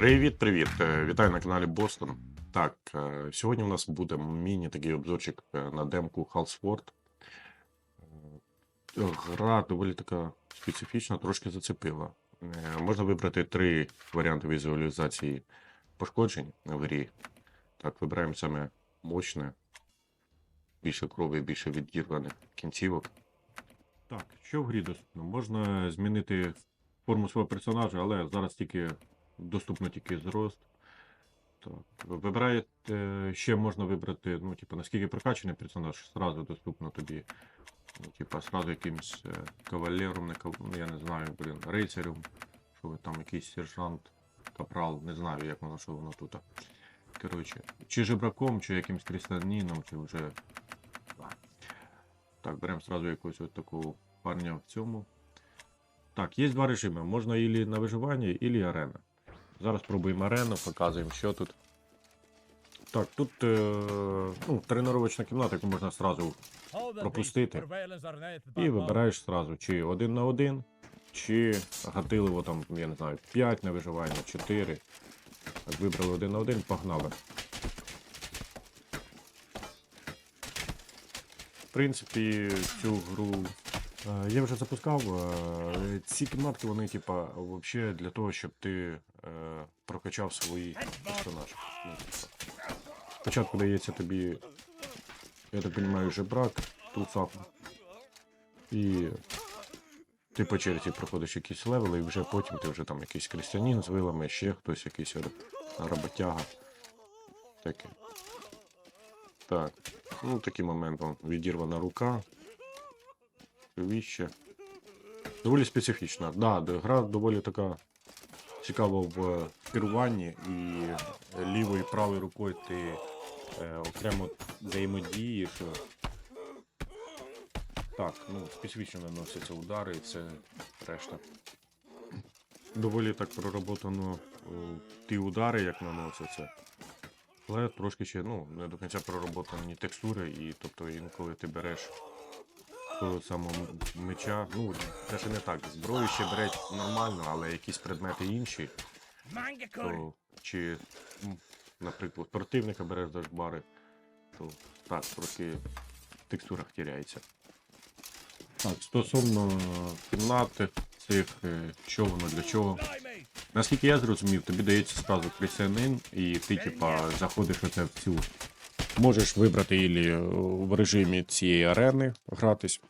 Привіт-привіт! Е, Вітаю на каналі Бостон. Так, е, сьогодні у нас буде міні такий обзорчик е, на демку Halsword. Е, Гра доволі така специфічна, трошки зацепила. Можна вибрати три варіанти візуалізації пошкоджень в грі. Так, вибираємо саме мощне, більше крові, більше відірваних кінцівок. Так, що в грі доступно? Можна змінити форму свого персонажа, але зараз тільки доступно тільки зрост. Так. Вибираєте, ще можна вибрати, ну, типу, наскільки прокачаний персонаж, зразу доступно тобі. Ну, типа, сразу якимсь е, кавалером, не кав... ну, я не знаю, блін, рейцером, що ви там якийсь сержант, капрал, не знаю, як воно, що воно тут. Коротше, чи жебраком, чи якимсь крістаніном, чи вже. Так, беремо сразу якогось от такого парня в цьому. Так, є два режими. Можна ілі на виживання, ілі арена. Зараз пробуємо арену, показуємо, що тут. Так, тут е, ну, тренувачна кімната, яку можна сразу пропустити. і вибираєш сразу, чи один на один, чи гатиливо там, я не знаю, 5 на виживання, 4. Так, вибрали один на один, погнали. В принципі, цю гру е, я вже запускав. е, Ці кімнатки, вони, типа, взагалі для того, щоб ти е, прокачав свої персонажі. Ну. Спочатку дається тобі, я так розумію, жебрак, туцап. І ти по черзі проходиш якісь левели, і вже потім ти вже там якийсь крестянин з вилами, ще хтось, якийсь роботяга. Таке. Так. Ну, такий момент вон, відірвана рука. Віще. Доволі специфічна. Да, гра доволі така цікава в керуванні і лівою і правою рукою ти е, окремо взаємодієш. Так, ну, специфічно наносяться удари і все решта. Доволі так проработано о, ті удари, як наносяться. Але трошки ще ну, не до кінця проработані текстури, і тобто інколи ти береш того самого меча, ну, це ще не так. Зброю ще береть нормально, але якісь предмети інші, то чи, наприклад, противника береш жбари, то так, трохи в текстурах тіряється. Так, стосовно кімнати цих, е, що воно для чого. Наскільки я зрозумів, тобі дається зразу крестянин, і ти, типа, заходиш оце в цю. Можеш вибрати ілі в режимі цієї арени гратись.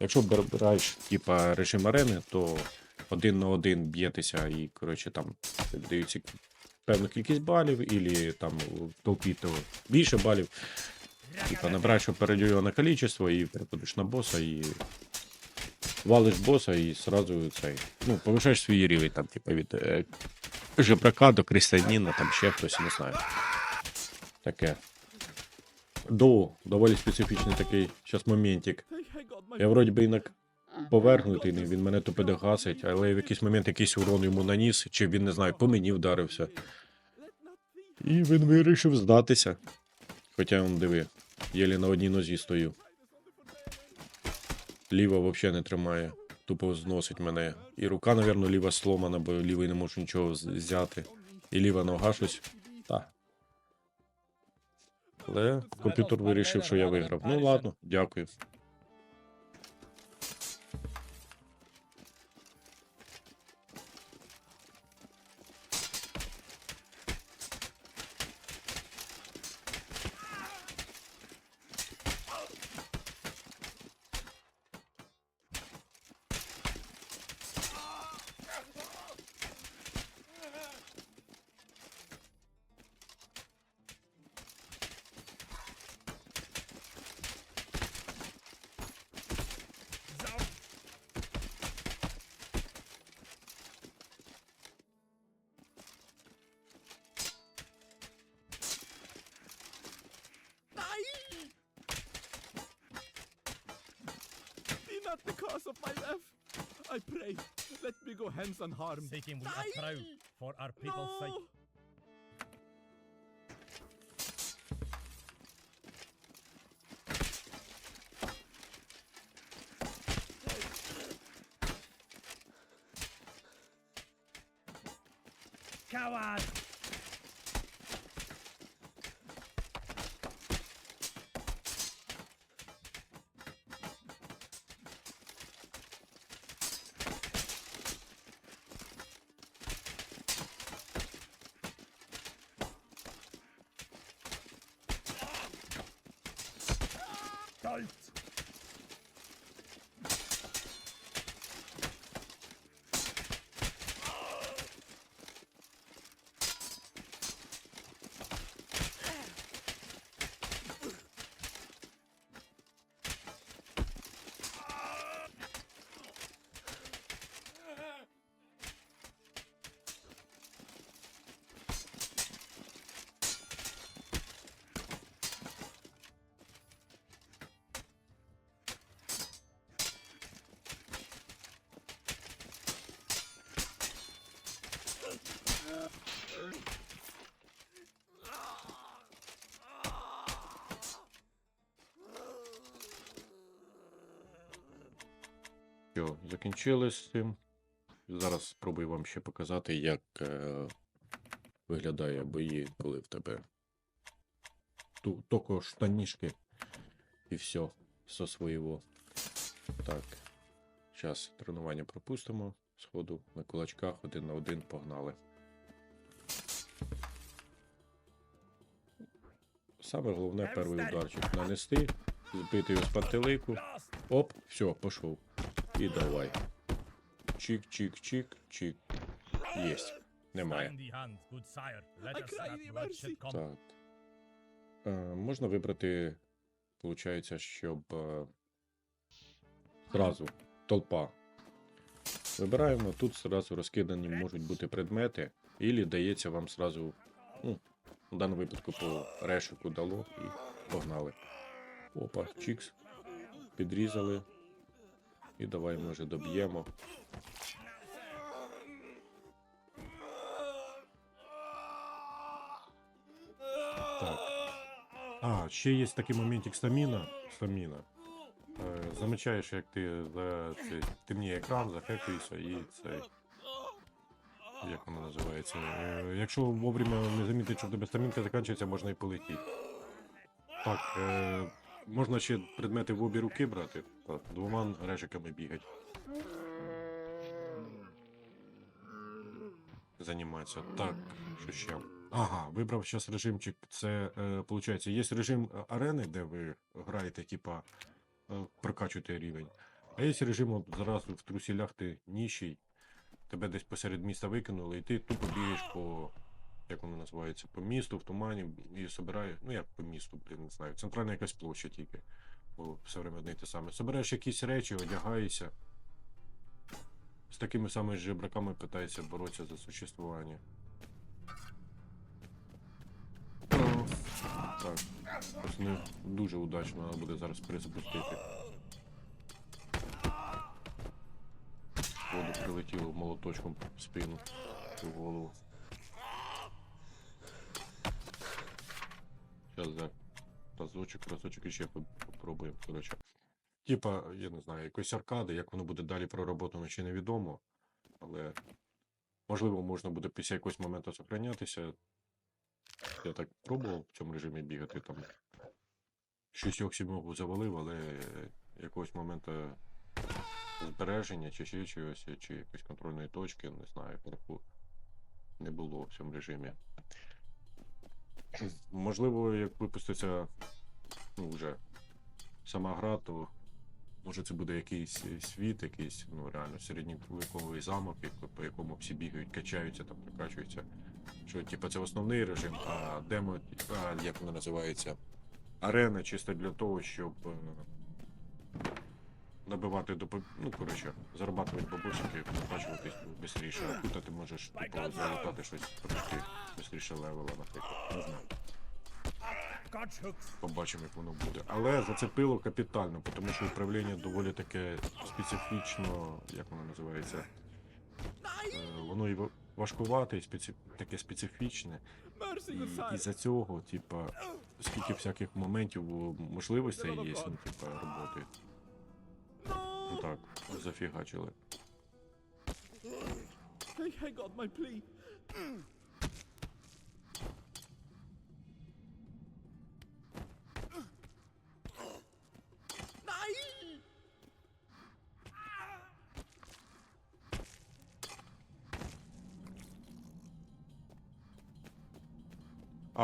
Якщо вибираєш типа режим арени, то один на один б'єтеся і, коротше, там даються певну кількість балів, ілі там толпі то більше балів. Типа набираєш определенне кількість і переходиш на боса і валиш боса і сразу цей. Ну, повишаєш свій рівень, там, типа, від е, жебрака до крестянина, там ще хтось, не знаю. Таке. До, доволі специфічний такий зараз моментик. Я вроді би і на повернутий, він мене то піде гасить, але в якийсь момент якийсь урон йому наніс, чи він не знаю, по мені вдарився. І він вирішив здатися. Хоча він диви, єлі на одній нозі стою. Ліва взагалі не тримає. Тупо зносить мене. І рука, напевно, ліва сломана, бо лівий не можу нічого взяти. І ліва нога щось. Але комп'ютер вирішив, що я виграв. Ну ладно, дякую. Not the cause of my death. I pray, let me go hence unharmed. Seeking we Die! a crown for our people's sake. Coward! i Що, закінчили з цим. Зараз спробую вам ще показати, як е, виглядає бої, коли в тебе ту, токо штанішки і все, все своєго. Так. Зараз тренування пропустимо. Сходу на кулачках один на один погнали. Саме головне перший ударчик нанести, збити його з пантелику. Оп, все, пошел. І давай. Чик-чик-чик-чик. Єсть. Немає. Так. Е, можна вибрати, виходить, щоб е, зразу толпа. Вибираємо, тут зразу розкидані можуть бути предмети, і дається вам зразу, ну, в даному випадку по решику дало і погнали. Опа, чікс. Підрізали. І давай, може, доб'ємо. Так. А, ще є такий моментик стаміна. Стаміна. Е, замічаєш, як ти за цей темніє екран, захекуєшся і це. Як воно називається? Е, якщо вовремя не замітити, що в тебе стамінка закінчується, можна і полетіти. Так, е, можна ще предмети в обі руки брати. Так, двома режиками бігати. Займатися. Так, що ще? Ага, вибрав зараз режимчик. Це, е, є режим е, арени, де ви граєте, типа, е, прокачуєте рівень. А є режим от зараз в трусілях ти ніщий, тебе десь посеред міста викинули, і ти тупо бігаєш по. Як воно називається? По місту, в тумані, і собираєш. Ну як по місту, блін, не знаю. Центральна якась площа тільки. Бо все время одне й те саме. Собираєш якісь речі, одягаєшся. З такими самими жебраками питається боротися за существування. Так. Не дуже удачно треба буде зараз перезапустити. Воду прилетіло молоточком в спину в голову. Зараз за разочок, разочок іще попробуємо. Коротше. Типа, я не знаю, якоїсь аркади, як воно буде далі проработано, ще невідомо. Але можливо, можна буде після якогось моменту сохранятися. Я так пробував в цьому режимі бігати там. Шістьох сімох завалив, але якогось моменту збереження чи ще чогось, чи якоїсь контрольної точки, не знаю, пораху не було в цьому режимі. Можливо, як випуститься ну, вже сама гра, то може це буде якийсь е, світ, якийсь ну реально середньовековий замок, по якому всі бігають, качаються, там прокачуються. Що, типу, це основний режим, а демо, а, як воно називається, арена чисто для того, щоб е, набивати до ну, коротше, зарабатувати бабусики, прокачуватись швидше. А тут ти можеш типу, залутати щось трошки швидше левела, наприклад. Не знаю. Побачимо, як воно буде. Але зацепило капітально, тому що управління доволі таке специфічно, як воно називається. Е, Воно і важкувате, і специ... таке специфічне. Mercy, І із-за цього, типа, скільки всяких моментів, можливостей є, ну, типа, роботи. Ну так, зафігачили. Thank God, my plea.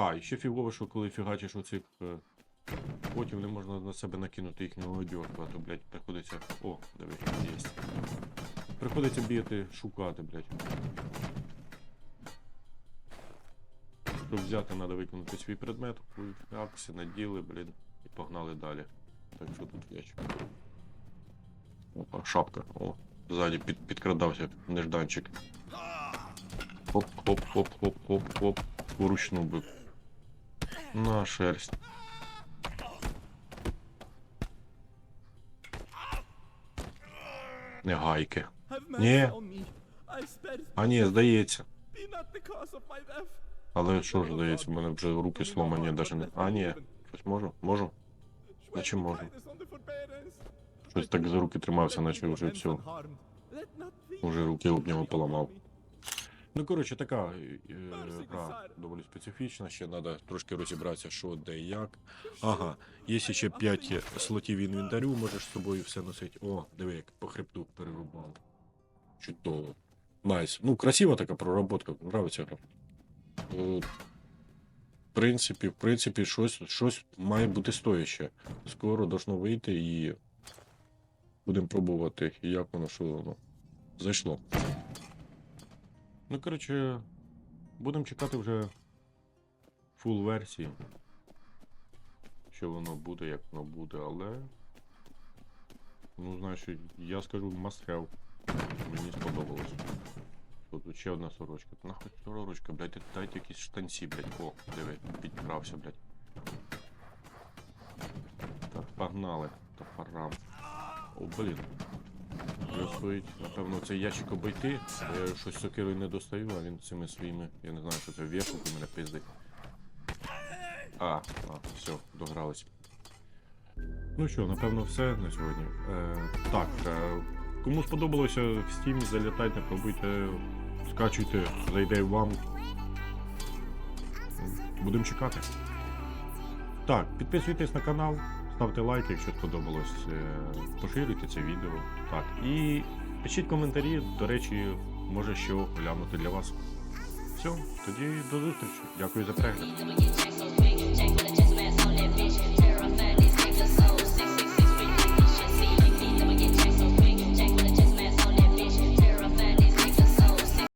А, і ще фігово, що коли фігачиш оцих е, потім не можна на себе накинути їхнього одежку, а то, блядь, приходиться. О, диви, є. Приходиться бігати, шукати, блядь. Щоб взяти, треба виконати свій предмет, акси, наділи, блін, і погнали далі. Так що тут ящик. Опа, шапка. О, ззаді під, підкрадався нежданчик. Хоп, хоп, хоп, хоп, хоп, хоп. Вручну бив. На шерсть. Не гайки. Spared А ні, здається. Але що ж здається, в мене вже руки сломані, навіть не. А, ні. Щось можу? Можу? Наче можу. Щось так за руки тримався, наче вже все. Уже руки об нього поламав. Ну, коротше, така е, гра доволі специфічна. Ще треба трошки розібратися, що де і як. Ага, є ще 5 слотів інвентарю, можеш з собою все носити. О, диви, як по хребту перерубав. Чудово. Найс. Ну, красива така проработка, нравиться гра. В принципі, в принципі, щось, щось має бути стояще. Скоро должно вийти і будемо пробувати, як воно, що воно. Зайшло. Ну, коротше, будемо чекати вже фул версії. Що воно буде, як воно буде, але. Ну, знаєш, я скажу must have. Мені сподобалось. Тут ще одна сорочка. Нахуй сорочка, блядь, дайте- якісь штанці, блядь. О, диви, підправся, блядь. Так, погнали. Топорам. О, блін. Стоїть, напевно, цей ящик обійти. Я щось сокирою не достаю, а він цими своїми. Я не знаю, що це вішок у мене пиздить. А, а, все, догрались. Ну що, напевно, все на сьогодні. Е, так, е, кому сподобалося в Steam, залітайте, пробуйте, скачуйте, зайде вам. Будемо чекати. Так, підписуйтесь на канал, ставте лайк, якщо сподобалось. е, Поширюйте це відео. Так, і пишіть коментарі, до речі, може що глянути для вас. Все, тоді до зустрічі. Дякую за перегляд.